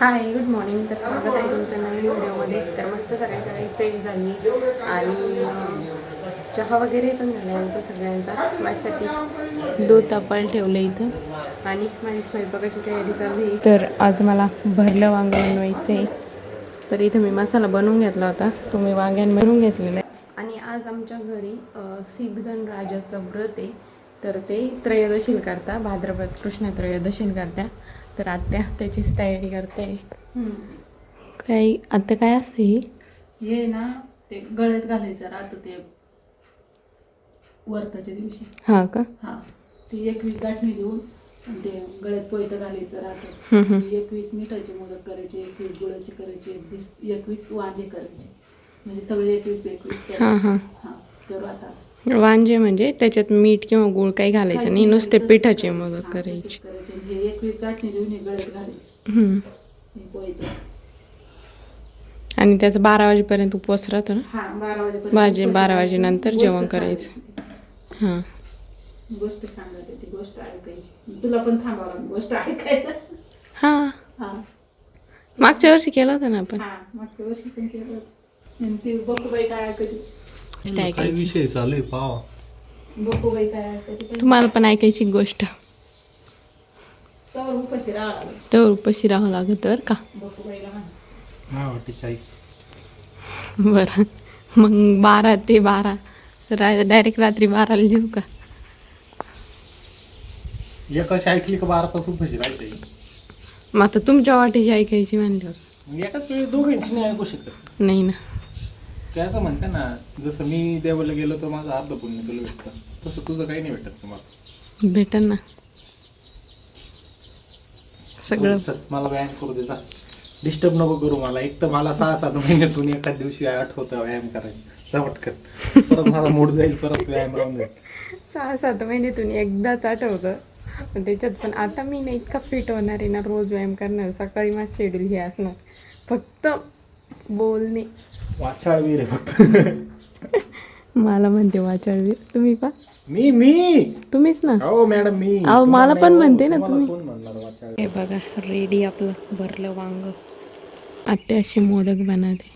Hi good morning तर स्वागत आहे तुमचं नवीन व्हिडिओमध्ये. तर मस्त सकाळी सकाळी फ्रेश झाली. आणि चहा वगैरे पण झाला आमचा सगळ्यांचा. माझ्यासाठी. दूध तापायला ठेवलं इथं. आणि माझी स्वयंपाकाची तयारी चालू आहे. तर आज मला भरलं वांग बनवायचं आहे. तर इथं मी मसाला बनवून घेतला होता. तो मी वांग्यान बनवून घेतलेला आहे. आणि आज आमच्या घरी सिद्धगण राजाचं व्रत आहे. तर ते त्रयोदशील करता. भाद्रपद कृष्ण त्रयोदशील करता. तर आत्या त्याचीच तयारी करते. काय आता काय असते ही? हे ना ते गळ्यात घालायचं राहतं ते वर्ताच्या दिवशी. हा का? हा. ते एकवीस गाठणी देऊन ते गळ्यात पोयतं घालायचं राहतं. एकवीस मिठाची मोदक करायचे एकवीस गुळाचे करायचे एकवीस एकवीस वांगे करायचे. म्हणजे सगळे एकवीस एकवीस करायचे. हा तर आता वांजे म्हणजे त्याच्यात मीठ किंवा गुळ काही घालायचं नाही नुसते पिठाचे हा, करायचे. आणि त्याचं बारा वाजेपर्यंत उपवास राहतो ना? हा बारा. वाजेनंतर जेवण करायचं. हां. गोष्ट सांगत ती गोष्ट ऐकायची. तुला पण थांबावं लागेल गोष्ट ऐकायला. हां. हा. मागच्या वर्षी केलं होतं ना आपण? हा मागच्या वर्षी पण केलं होतं. ती बकुबाई काय ऐकते गोष्ट काय ऐकायची विषय चालू आहे पावा. बकुबाई काय ऐकते तुम्हाला पण ऐकायची गोष्ट. तर उपाशी राहा तर उपशी राहावं लागत तर का? बकुबाईला म्हण. हा वाटीची आई बरं. मग बारा ते बारा. डायरेक्ट रात्री बाराला जेऊ का? एकाशी ऐकली का बारा तास उपाशी राहायचं मग आता तुमच्या वाटेची ऐकायची म्हणल्यावर. एकाच वेळी दोघांची नाही ऐकू शकत. नाही ना. ते असं म्हणते ना जसं मी देवाला गेलो तर माझं अर्ध पुण्य तुला भेटतं. तसं तुझं काही नाही भेटत तुम्हाला. भेटन ना. सगळं. चल, मला व्यायाम करू दे जा. डिस्टर्ब नको करू मला. एक तर मला सहा सात महिन्यातून एखाद दिवशी आठवतं व्यायाम करायचं. जा पटकन. परत माझा मूड जाईल परत व्यायाम राहून जाईल. सहा सात महिन्यातून एकदाच आठवतं पण त्याच्यात पण आता मी नाही इतका फिट होणार आहे ना रोज व्यायाम करणार. सकाळी माझं शेड्यूल हे असणार. फक्त बोलणे. वाचाळवीर आहे फक्त. मला म्हणते वाचाळवीर. तुम्ही पा मी मी? तुम्हीच ना? हो मॅडम मी. अहो, मला पण म्हणते ना तुम्ही. कोण म्हणणार वाचाळ हे बघा रेडी आपलं भरलं वांग. आत्या असे मोदक बनवते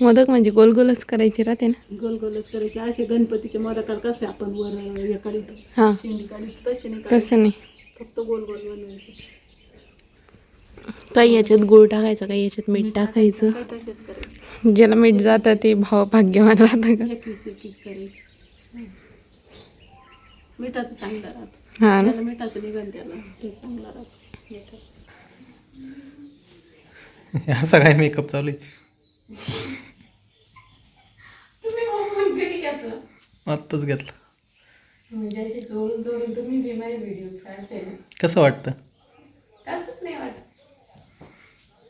मोदक म्हणजे गोल गोलच करायचे राहते ना? गोल गोलच करायचे. असे गणपतीचे मोदकाल कसे आपण वर हे काढितो हां. तसे नाही. तसं नाही. फक्त गोल गोल बनवायचे. काही याच्यात गुळ टाकायचं काही याच्यात मीठ टाकायचं ज्याला मीठ जातं ते भाव भाग्यवान राहतं का? मिठाचं चांगलं राहतं. हा ना? मिठाचं त्याला ते चांगलं राहतं. मेकअप चालू आहे? आत्ताच घेतलं. म्हणजे असे जोडून जोडून तुम्ही बी माझे व्हिडिओ काढते ना कसं वाटतं कसंच नाही वाटत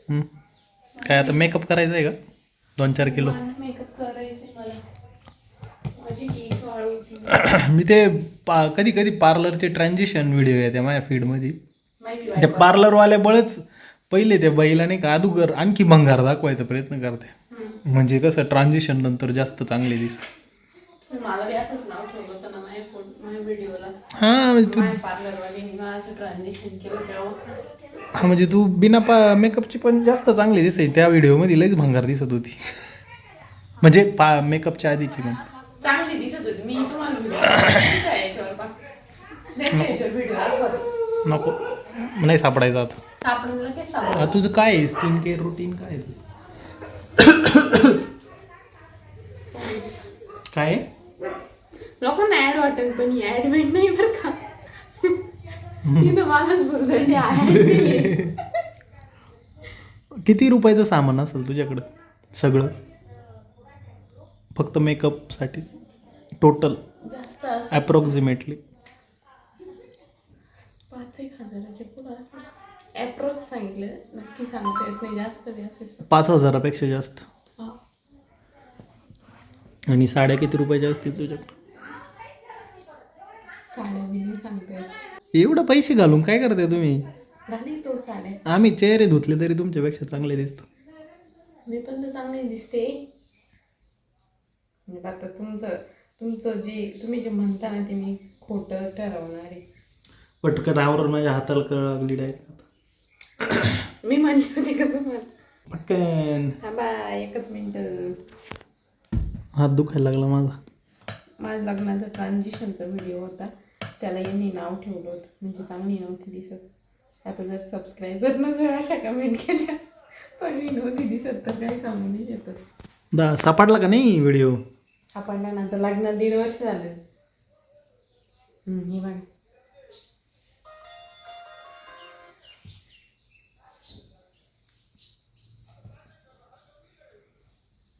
काय आता मेकअप करायचं आहे का? दोन चार किलो. माझा मेकअप करायचंय मला. माझी केस वाळवती मी ते पा कधी कधी पार्लरचे ट्रान्झिशन व्हिडिओ येते माझ्या फीडमध्ये त्या पार्लरवाले बळच पहिले त्या बैला नाही का अदुगर आणखी भंगार दाखवायचा प्रयत्न करते. म्हणजे कसं ट्रान्झिशन नंतर जास्त चांगले दिसत. मला बी असंच नाव ठेवलं होतं ना माझ्या फोन माझ्या व्हिडिओला हां म्हणजे तू माझ्या पार्लरवाले मला असं ट्रान्झॅक्शन केलं तेव्हा हा म्हणजे तू बिना पा मेकअपची पण जास्त चांगली दिसायची त्या व्हिडिओमध्ये लईच भंगार दिसत होती. म्हणजे पा मेकअपच्या आधीची पण. चांगली दिसत होती. मी तुम्हाला याच्यावर याच्यावर दाखवते. नको. नाही सापडायचं आता. सापडून लगेच तुझं काय आहे? स्किन केअर रुटीन काय आहे तुझं? काय? आहे? लोकांना ऍड वाटेल पण ही ऍडमेंट नाही बरं का? मलाच किती रुपयाचं सामान असेल तुझ्याकडं सगळं? फक्त मेकअपसाठीच टोटल जास्त असं. अप्रॉक्सिमेटली पाच एक हजाराचे पुढं असं अप्रोच सांगितलं. नक्की सांगता येत नाही. जास्त बी असेल. पाच हजारापेक्षा जास्त. हा. आणि साड्या किती रुपयाच्या असतील तुझ्याकडं? साड्या बी नाही सांगता येत. एवढं पैसे घालून काय करते तुम्ही? झाली तो साड्या. आम्ही चेहरे धुतले तरी तुमच्यापेक्षा चांगले दिसतो. मी पण तर चांगली दिसते. म्हणजे आता तुमचं तुमचं जे तुम्ही जे म्हणता ना ते मी खोटं ठरवणार आहे. पटकन आवरून माझ्या हाताला कळ लागली डायरेक्ट मी म्हणले होते पटकन. थांबा एकच मिनटं. हात दुखायला लागला माझा. माझ्या लग्नाचा ट्रान्झिशनचा व्हिडिओ होता. त्याला यांनी नाव ठेवलं होतं. म्हणजे चांगली नव्हती दिसत. आता जर सबस्क्रायबरनं जर अशा कमेंट केल्या चांगली नव्हती दिसत तर काही सांगू नाही शकत दा सापडला का नाही व्हिडिओ आपण ना आता लग्नात दीड वर्ष झालं. हम्म, हे बघ.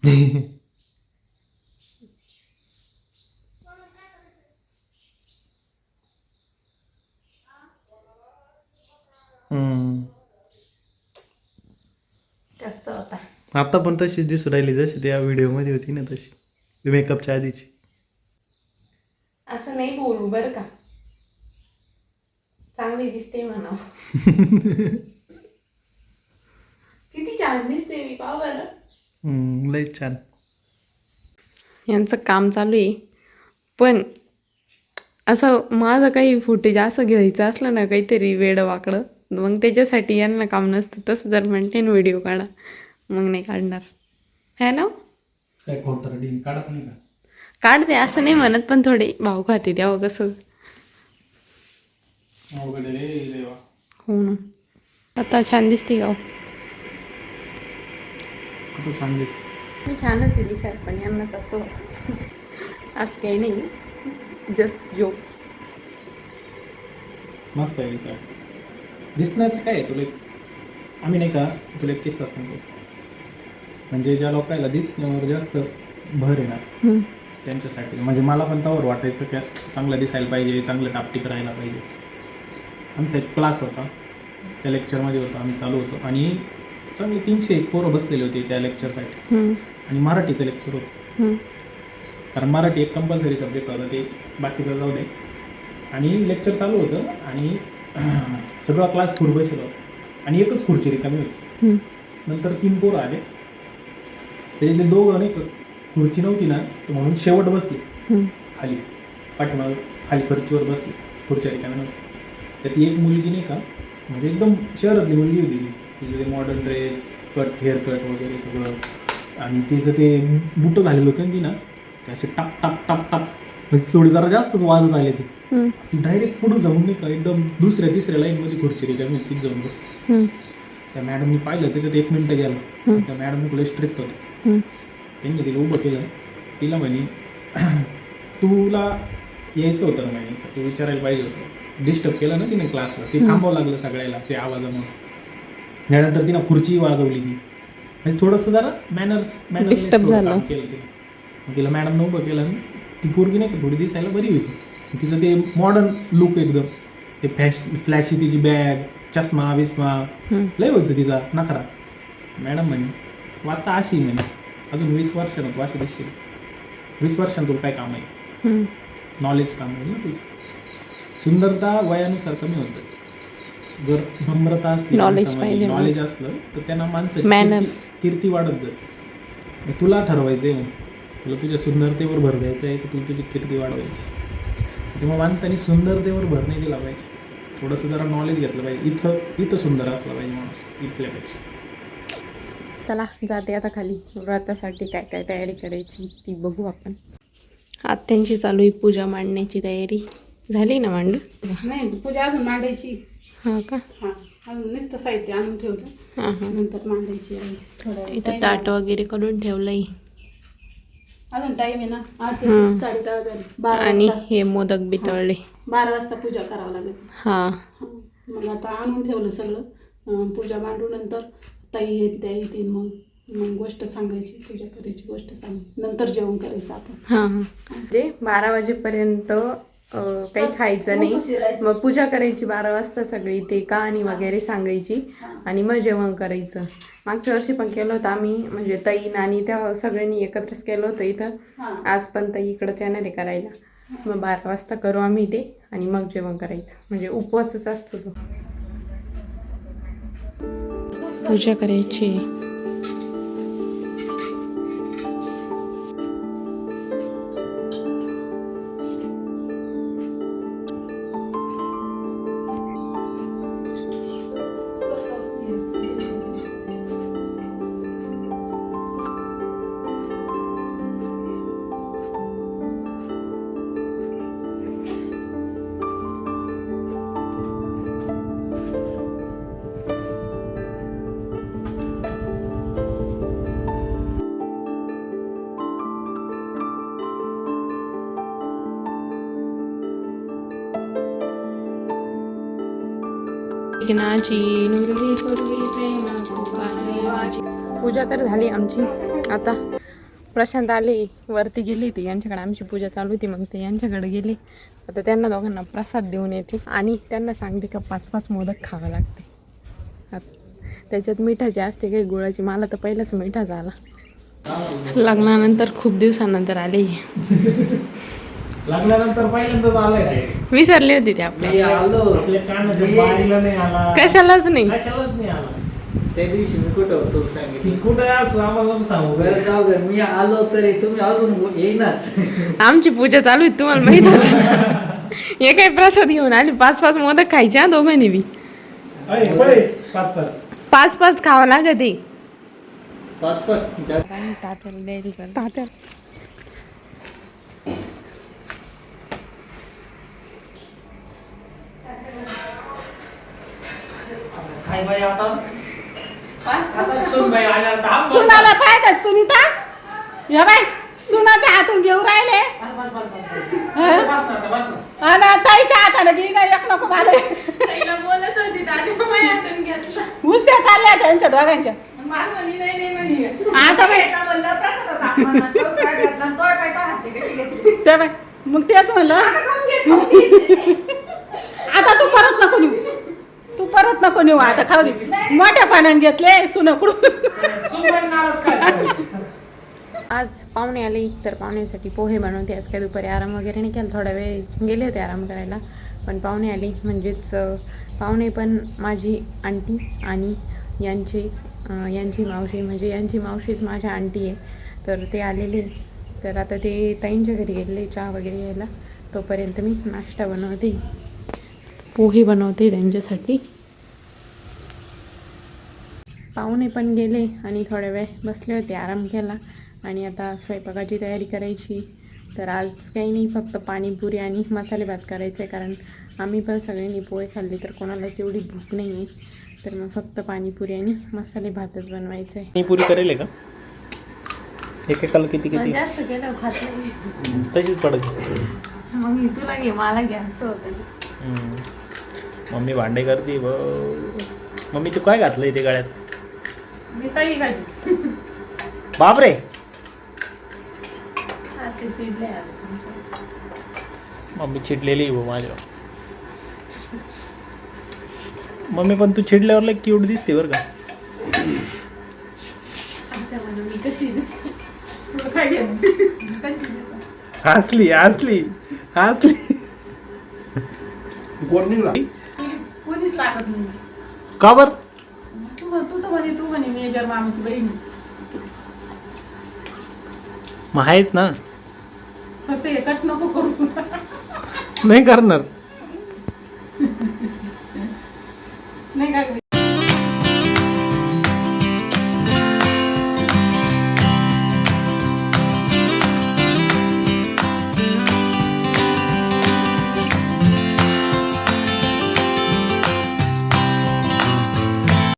कसं होता? आता पण तशीच दिसू राहिली जशी त्या व्हिडिओमध्ये होती ना तशी मेकअपच्या आधीची. असं नाही बोलू बरं का. चांगली दिसते म्हणा किती छान दिसते मी पाव बरं. हम्म, लय छान. यांचं काम चालू आहे. पण असं माझं काही फुटेज असं घ्यायचं असलं ना काहीतरी वेडं वाकडं मग त्याच्यासाठी यांना काम नसतं तसं जर म्हणते ना व्हिडिओ काढा. मग नाही काढणार. है ना? काढत असं नाही म्हणत पण थोडे भाव खाते तेव्हा कसं. हो ना. आता छान दिसते का हो? छान दिसत. मी छानच आहे दिसायला पण यांनाच असं असं काही नाही. जस्ट जोक मस्त आहे दिसायला दिसण्याचं काय आहे? तुला एक आम्ही नाही का? तुला एक किस्सा सांगतो. म्हणजे ज्या लोकांना दिसण्यावर जास्त भर आहे ना त्यांच्यासाठी. म्हणजे मला पण त्यावर वाटायचं की चांगलं दिसायला पाहिजे चांगलं टापटीक राहायला पाहिजे. आमचा एक क्लास होता. त्या लेक्चरमध्ये होता आम्ही चालू होतो. आणि चांगले तीनशे एक पोरं बसलेले होते त्या लेक्चरसाठी आणि मराठीचं लेक्चर होतं. कारण मराठी एक कंपल्सरी सब्जेक्ट होता ते. बाकीचं जाऊ दे. आणि लेक्चर चालू होतं आणि सगळा क्लास खुर बसला होता आणि एकच खुर्ची रिकामी होती. नंतर तीन पोरं आले. त्याच्यातले दोघं नाही खुर्ची नव्हती ना तर म्हणून शेवट बसले. खाली पाठीमाग खाली खुर्चीवर बसले. खुर्च्या रिकाम्या नव्हत्या. त्यात एक मुलगी नाही का म्हणजे एकदम शहरातली मुलगी होती ती. तिचं ते modern dress cut hair cut वगैरे सगळं. आणि तिचं ते बुटं घालेलं होतं ना ती ना ते असे टाक टाक टाक टाक म्हणजे थोडी जरा जास्तच वाजत आले ते. डायरेक्ट पुढे जाऊन नाही का एकदम दुसऱ्या तिसऱ्या लाईनमध्ये खुर्ची रिकामी तिथे जाऊन बसली. त्या मॅडमनी पाहिलं त्याच्यात एक मिनटं गेलं. त्या मॅडमने तुला स्ट्रिक्ट होतं. त्यांनी तिला उभं केलं. तिला म्हणे तुला यायचं होतं ना म्हणे तर तू विचारायला पाहिजे होतं. डिस्टर्ब केलं ना तिने क्लासला ते थांबावं लागलं सगळ्याला ते आवाजामुळे. त्यानंतर तिनं खुर्ची वाजवली ती. म्हणजे थोडंसं जरा मॅनर्स Disturb झालं. केलं तिला मग तिला मॅडमनं उभं केलं आणि ती पोरगी नाही का थोडी दिसायला बरी होती. तिचं ते मॉडर्न लुक एकदम. ते फॅश फ्लॅशी तिची बॅग चष्मा बिस्मा. लय होतं तिचा नखरा. मॅडम म्हणे "तू आता अशी म्हणे. अजून वीस वर्षानं तू अशी दिसशील. वीस वर्षानं तुला काय काम आहे? नॉलेज काम आहे ना तुझं. सुंदरता वयानुसार कमी होत जाते. जर नम्रता असली पाहिजे नॉलेज माणसं. असलं तर त्यांना माणसाची Manners. कीर्ती- वाढत जाते. तुला ठरवायचं आहे तुला तुझ्या सुंदरतेवर भर द्यायचं आहे की तुला तुझी कीर्ती वाढवायची. तेव्हा माणसाने सुंदरतेवर भर नाही दिला पाहिजे. थोडंसं जरा नॉलेज घेतलं पाहिजे. इथं इथं सुंदर असला पाहिजे माणूस इथल्यापेक्षा. चला जाते आता खाली. व्रतासाठी काय काय तयारी करायची ती बघू आपण. आत्यांची चालू आहे पूजा मांडण्याची तयारी. झाली ना मांडू? नाही पूजा अजून मांडायची. हां का? हां अजून नुसतं साहित्य आणून ठेवलं. हां हां. नंतर मांडायची आहे. थोडा. इथं ताट वगैरे करून ठेवलंय. अजून टाइम आहे ना? आठ. साडे दहा झाले बारा आणि वाजता. हे मोदक बितळले. बारा वाजता पूजा करावं लागेल. हां. मग आता आणून ठेवलं सगळं. अं, पूजा मांडू नंतर ताई येत त्या येतील मग मग गोष्ट सांगायची पूजा करायची गोष्ट सांग. नंतर जेवण करायचं आपण. हां हां. म्हणजे बारा वाजेपर्यंत काही खायचं नाही. मग पूजा करायची बारा वाजता सगळी ते कहाणी वगैरे सांगायची. आणि मग जेवण करायचं. मागच्या वर्षी पण केलं होतं आम्ही. म्हणजे ताई नानी त्या सगळ्यांनी एकत्रच केलं होतं इथं. आज पण ताई इकडंच येणार आहे करायला. मग बारा वाजता करू आम्ही ते आणि मग जेवण करायचं. म्हणजे उपवासच असतो तो. पूजा करायची. विघ्नाची नुरवी पूर्वी प्रेम पूजा तर झाली आमची. आता प्रशांत आले वरती गेली ती यांच्याकडे आमची पूजा चालू होती मग ते यांच्याकडे गेले. आता त्यांना दोघांना प्रसाद देऊन येते आणि त्यांना सांगते का पाच पाच मोदक खावं लागते. त्याच्यात मिठाची असते काही गुळाची. मला तर पहिलाच मिठा झाला. लग्नानंतर खूप दिवसानंतर आले. लग्नानंतर पहिल्यांदाच आलाय. विसरले होते ते मी आलो. आपल्या कानाच्या बारीला नाही आला. कशालाच नाही. कशालाच नाही आला. त्या दिवशी मी कुठं होतो ती सांगितलं कुठं असं आम्हाला सांगू. बरं जाऊ दे. मी आलो तरी तुम्ही अजून येईनाच. आमची पूजा चालू आहे तुम्हाला माहीत होतं हे काय प्रसाद घेऊन आले? पाच पाच मोदक खायचे हा दोघांनी बी. पळे, पाच पाच पाच पाच खावं लागत आहे. पाच पाच तात्याला द्यायला तात्या बाई आता. आता सुन बाई आल्या आता बोल. सुनाला काय का सुनीता? या बाय सुनाच्या हातून घेऊ राहिले. बस, बस, बस, बस, बस. हं? बस ना आता, बस. ना. आणि ताईच्या हाताने घे ना एक नको मला. बोलत होती तात्या घेतला. उस्त्या चालल्या त्यांच्या दोघांच्या. आता बाई. त्या बाई मग तेच म्हणलं. आता तू परत नको नेऊ तू परत नको नेऊ आता खाऊ दे. मोठ्या पाण्याने घेतले सुनकडून आज पाहुणे आले तर पाहुण्यासाठी पोहे बनवते आज काय दुपारी आराम वगैरे नाही केला थोडा वेळ गेले होते आराम करायला. पण पाहुणे आले म्हणजेच पाहुणे पण माझी आंटी आणि यांची यांची मावशी म्हणजे यांची मावशीच माझ्या आंटी आहे. तर ते आलेले. तर आता ते ताईंच्या घरी गेले चहा वगैरे यायला तोपर्यंत मी नाश्ता बनवते. पोहे बनवते त्यांच्यासाठी. पाहुणे पण गेले आणि थोड्या वेळ बसले होते आराम केला. आणि आता स्वयंपाकाची तयारी करायची. तर आज काही नाही फक्त पाणीपुरी आणि मसाले भात करायचं आहे कारण आम्ही पण सगळ्यांनी पोहे खाल्ले तर कोणालाच एवढी भूक नाही आहे. तर मग फक्त पाणीपुरी आणि मसाले भातच बनवायचं आहे. मी पुरी करेल का? एकेकाला किती किती? जास्त केलं खात नाही. तशीच पडत. मग मी तुला घे मला घ्या असं होतं. मम्मी भांडे करते ब मम्मी तू काय घातलं इथे गाड्यात मी काही घाली. बापरे. ते चिडले मम्मी चिडलेली आहे भाऊ माझ्यावर. मम्मी पण तू चिडल्यावर लय क्यूट दिसते बरं का? मी कशी दिसते? तुला काय घेणं कशी दिसत? हसली हसली हसली. कोणीच लागत नाही. का बर तू म्हण- तू तर म्हणे तू म्हणे मेजर मामाची बहिणी मग आहेच ना. फक्त एकच नको करू. नाही करणार. नाही काय